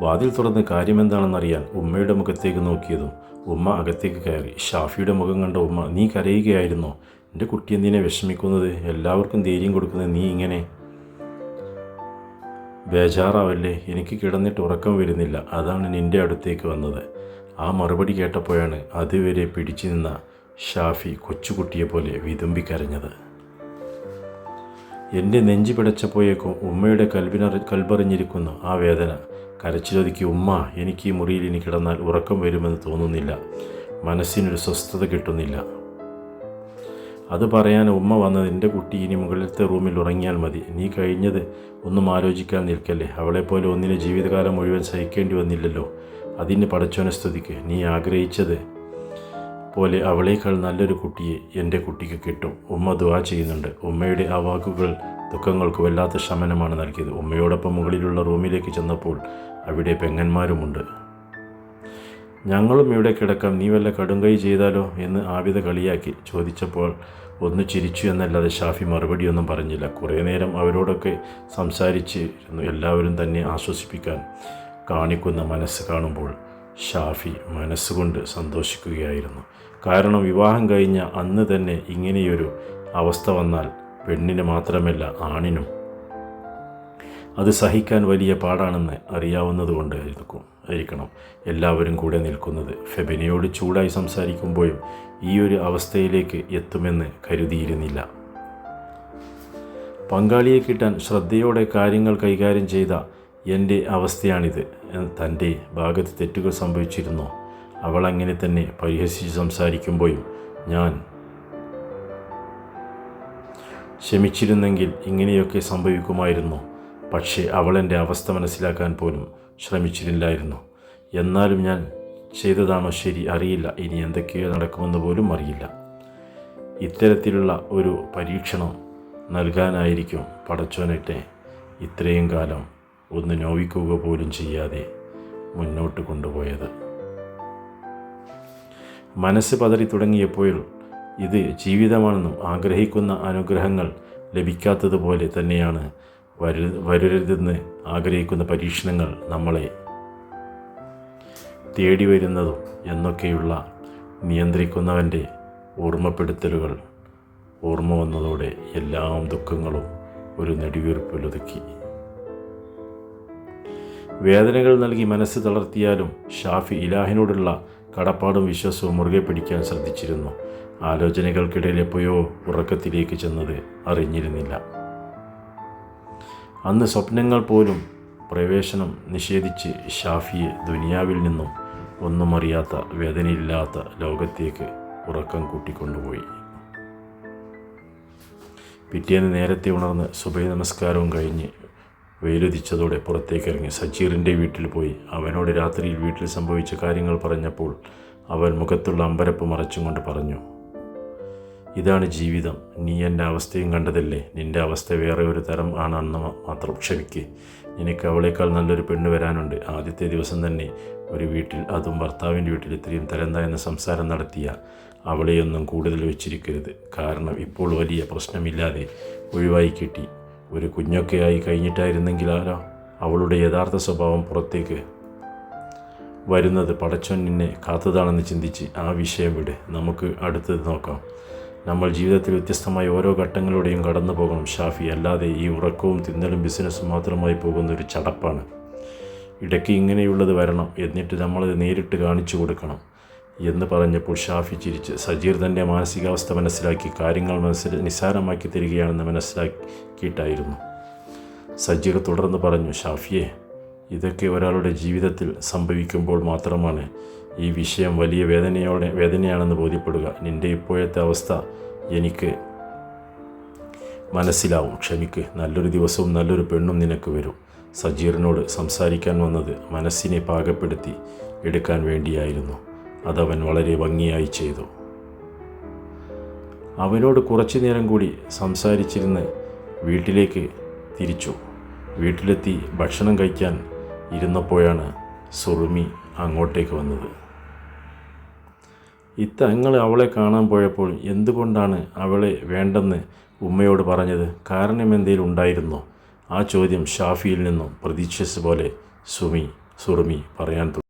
വാതിൽ തുറന്ന് കാര്യമെന്താണെന്നറിയാൻ ഉമ്മയുടെ മുഖത്തേക്ക് നോക്കിയതും ഉമ്മ അകത്തേക്ക് കയറി ഷാഫിയുടെ മുഖം കണ്ട ഉമ്മ നീ കരയുകയായിരുന്നോ? എന്റെ കുട്ടി എന്തിനെ വിഷമിക്കുന്നത്? എല്ലാവർക്കും ധൈര്യം കൊടുക്കുന്നത് നീ ഇങ്ങനെ? ബേജാറാവല്ലേ എനിക്ക് കിടന്നിട്ട് ഉറക്കം വരുന്നില്ല. അതാണ് നിന്റെ അടുത്തേക്ക് വന്നത്. ആ മറുപടി കേട്ടപ്പോഴാണ് അതുവരെ പിടിച്ചു നിന്ന ഷാഫി കൊച്ചുകുട്ടിയെ പോലെ വിതുമ്പിക്കരഞ്ഞത് എന്റെ നെഞ്ചു പിടച്ചപ്പോയേക്കും ഉമ്മയുടെ കൽബിനറി കൽബറിഞ്ഞിരിക്കുന്ന ആ വേദന. കരച്ചിലൊതുക്കി ഉമ്മ എനിക്ക് ഈ മുറിയിൽ ഇനി കിടന്നാൽ ഉറക്കം വരുമെന്ന് തോന്നുന്നില്ല. മനസ്സിനൊരു സ്വസ്ഥത കിട്ടുന്നില്ല. അത് പറയാൻ ഉമ്മ വന്നത് എന്റെ കുട്ടി ഇനി മുകളിലത്തെ റൂമിൽ ഉറങ്ങിയാൽ മതി. നീ കഴിഞ്ഞത് ഒന്നും ആലോചിക്കാൻ നിൽക്കല്ലേ. അവളെപ്പോലെ ഒന്നിനെ ജീവിതകാലം മുഴുവൻ സഹിക്കേണ്ടി വന്നില്ലല്ലോ. അതിന് പടച്ചോനെ സ്തുതിക്ക്. നീ ആഗ്രഹിച്ചത് പോലെ അവളേക്കാൾ നല്ലൊരു കുട്ടിയെ എന്റെ കുട്ടിക്ക് കിട്ടും. ഉമ്മ ദുവാ ചെയ്യുന്നുണ്ട്. ഉമ്മയുടെ ആ വാക്കുകൾ ദുഃഖങ്ങൾക്ക് വല്ലാത്ത ശമനമാണ് നൽകിയത്. ഉമ്മയോടൊപ്പം മുകളിലുള്ള റൂമിലേക്ക് ചെന്നപ്പോൾ അവിടെ പെങ്ങന്മാരുമുണ്ട്. ഞങ്ങളും ഇവിടെ കിടക്കാം. നീ വല്ല കടുങ്കൈ ചെയ്താലോ? എന്ന് ആവിത കളിയാക്കി. ചോദിച്ചപ്പോൾ ഒന്ന് ചിരിച്ചു എന്നല്ലാതെ ഷാഫി മറുപടിയൊന്നും പറഞ്ഞില്ല. കുറേ നേരം അവരോടൊക്കെ സംസാരിച്ചിരുന്നു. എല്ലാവരും തന്നെ ആശ്വസിപ്പിക്കാൻ കാണിക്കുന്ന മനസ്സ് കാണുമ്പോൾ ഷാഫി മനസ്സുകൊണ്ട് സന്തോഷിക്കുകയായിരുന്നു. കാരണം വിവാഹം കഴിഞ്ഞ അന്ന് തന്നെ ഇങ്ങനെയൊരു അവസ്ഥ വന്നാൽ പെണ്ണിന് മാത്രമല്ല ആണിനും. അത് സഹിക്കാൻ വലിയ പാടാണെന്ന് അറിയാവുന്നതുകൊണ്ട് ആയിരിക്കും ആയിരിക്കണം എല്ലാവരും കൂടെ നിൽക്കുന്നത്. ഫെബിനയോട് ചൂടായി സംസാരിക്കുമ്പോഴും ഈ ഒരു അവസ്ഥയിലേക്ക് എത്തുമെന്ന് കരുതിയിരുന്നില്ല. പങ്കാളിയെ കിട്ടാൻ ശ്രദ്ധയോടെ കാര്യങ്ങൾ കൈകാര്യം ചെയ്ത എന്റെ അവസ്ഥയാണിത്. തന്റെ ഭാഗത്ത് തെറ്റുകൾ സംഭവിച്ചിരുന്നു? അവൾ അങ്ങനെ തന്നെ പരിഹസിച്ച് സംസാരിക്കുമ്പോഴും ഞാൻ ക്ഷമിച്ചിരുന്നെങ്കിൽ ഇങ്ങനെയൊക്കെ സംഭവിക്കുമായിരുന്നു. പക്ഷേ അവൾ എന്റെ അവസ്ഥ മനസ്സിലാക്കാൻ പോലും ശ്രമിച്ചിട്ടില്ലായിരുന്നു. എന്നാലും ഞാൻ ചെയ്തതാണോ ശരി അറിയില്ല. ഇനി എന്തൊക്കെയോ നടക്കുമെന്ന് പോലും അറിയില്ല. ഇത്തരത്തിലുള്ള ഒരു പരീക്ഷണം നൽകാനായിരിക്കും പടച്ചോനെ ഇത്രയും കാലം ഒന്ന് നോവിക്കുക പോലും ചെയ്യാതെ മുന്നോട്ട് കൊണ്ടുപോയത്. മനസ്സ് പതറി തുടങ്ങിയപ്പോൾ ഇത് ജീവിതമാണെന്നും ആഗ്രഹിക്കുന്ന അനുഗ്രഹങ്ങൾ ലഭിക്കാത്തതുപോലെ തന്നെയാണ് വരു വരരുതെന്ന് ആഗ്രഹിക്കുന്ന പരീക്ഷണങ്ങൾ നമ്മളെ തേടി വരുന്നതും എന്നൊക്കെയുള്ള നിയന്ത്രിക്കുന്നവന്റെ ഓർമ്മപ്പെടുത്തലുകൾ ഓർമ്മ വന്നതോടെ എല്ലാ ദുഃഖങ്ങളും ഒരു നെടുവീർപ്പിലൊതുക്കി. വേദനകൾ നൽകി മനസ്സ് തളർത്തിയാലും ഷാഫി ഇലാഹിനോടുള്ള കടപ്പാടും വിശ്വാസവും മുറുകെ പിടിക്കാൻ ശ്രദ്ധിച്ചിരുന്നു. ആലോചനകൾക്കിടയിൽ എപ്പോഴോ ഉറക്കത്തിലേക്ക് ചെന്നത് അറിഞ്ഞിരുന്നില്ല. അന്ന് സ്വപ്നങ്ങൾ പോലും പ്രവേശനം നിഷേധിച്ച് ഷാഫിയെ ദുനിയാവിൽ നിന്നും ഒന്നും അറിയാത്ത വേദനയില്ലാത്ത ലോകത്തേക്ക് ഉറക്കം കൂട്ടിക്കൊണ്ടുപോയി. പിറ്റേന്ന് നേരത്തെ ഉണർന്ന് സുബൈ നമസ്കാരവും കഴിഞ്ഞ് വെയിലുദിച്ചതോടെ പുറത്തേക്കിറങ്ങി സജീറിന്റെ വീട്ടിൽ പോയി. അവനോട് രാത്രിയിൽ വീട്ടിൽ സംഭവിച്ച കാര്യങ്ങൾ പറഞ്ഞപ്പോൾ അവൻ മുഖത്തുള്ള അമ്പരപ്പ് മറച്ചും കൊണ്ട് പറഞ്ഞു ഇതാണ് ജീവിതം. നീ എന്റെ അവസ്ഥയും കണ്ടതല്ലേ? നിന്റെ അവസ്ഥ വേറെ ഒരു തരം ആണെന്ന് മാത്രം ക്ഷമിക്ക്. നിനക്ക് അവളേക്കാൾ നല്ലൊരു പെണ്ണ് വരാനുണ്ട്. ആദ്യത്തെ ദിവസം തന്നെ ഒരു വീട്ടിൽ അതും ഭർത്താവിന്റെ വീട്ടിൽ ഇത്രയും തരംതായെന്ന സംസാരം നടത്തിയ അവളെയൊന്നും കൂടുതൽ വെച്ചിരിക്കരുത്. കാരണം ഇപ്പോൾ വലിയ പ്രശ്നമില്ലാതെ ഒഴിവായി കിട്ടി. ഒരു കുഞ്ഞൊക്കെയായി ആരാ അവളുടെ യഥാർത്ഥ സ്വഭാവം പുറത്തേക്ക് വരുന്നത്? പടച്ചോൻ നിന്നെ കാത്തതാണെന്ന് ചിന്തിച്ച് ആ വിഷയം വിട്. നമുക്ക് അടുത്തത് നോക്കാം. നമ്മൾ ജീവിതത്തിൽ വ്യത്യസ്തമായ ഓരോ ഘട്ടങ്ങളിലൂടെയും കടന്നു പോകണം ഷാഫി. അല്ലാതെ ഈ ഉറക്കവും തിന്നലും ബിസിനസ്സും മാത്രമായി പോകുന്ന ഒരു ചടപ്പാണ്. ഇടയ്ക്ക് ഇങ്ങനെയുള്ളത് വരണം. എന്നിട്ട് നമ്മളത് നേരിട്ട് കാണിച്ചു കൊടുക്കണം. എന്ന് പറഞ്ഞപ്പോൾ ഷാഫി ചിരിച്ച് സജീർ തന്റെ മാനസികാവസ്ഥ മനസ്സിലാക്കി കാര്യങ്ങൾ മനസ്സിൽ നിസ്സാരമാക്കി തരികയാണെന്ന് മനസ്സിലാക്കിയിട്ടായിരുന്നു. സജീർ തുടർന്ന് പറഞ്ഞു ഷാഫിയെ ഇതൊക്കെ ഒരാളുടെ ജീവിതത്തിൽ സംഭവിക്കുമ്പോൾ മാത്രമാണ് ഈ വിഷയം വലിയ വേദനയോടെ വേദനയാണെന്ന് ബോധ്യപ്പെടുക. നിന്റെ ഇപ്പോഴത്തെ അവസ്ഥ എനിക്ക് മനസ്സിലാവും. ക്ഷമിക്ക്. നല്ലൊരു ദിവസവും നല്ലൊരു പെണ്ണും നിനക്ക് വരും. സജീറിനോട് സംസാരിക്കാൻ വന്നത് മനസ്സിനെ പാകപ്പെടുത്തി എടുക്കാൻ വേണ്ടിയായിരുന്നു. അതവൻ വളരെ ഭംഗിയായി ചെയ്തു. അവനോട് കുറച്ചു നേരം കൂടി സംസാരിച്ചിരുന്ന് വീട്ടിലേക്ക് തിരിച്ചു. വീട്ടിലെത്തി ഭക്ഷണം കഴിക്കാൻ ഇരുന്നപ്പോഴാണ് സുറുമി അങ്ങോട്ടേക്ക് വന്നത്. ഇത്തങ്ങൾ അവളെ കാണാൻ പോയപ്പോൾ എന്തുകൊണ്ടാണ് അവളെ വേണ്ടെന്ന് ഉമ്മയോട് പറഞ്ഞത്? കാരണം എന്തേലും ഉണ്ടായിരുന്നോ? ആ ചോദ്യം ഷാഫിയിൽ നിന്നും പ്രതീക്ഷിച്ച പോലെ സുമി സുറുമി പറയാൻ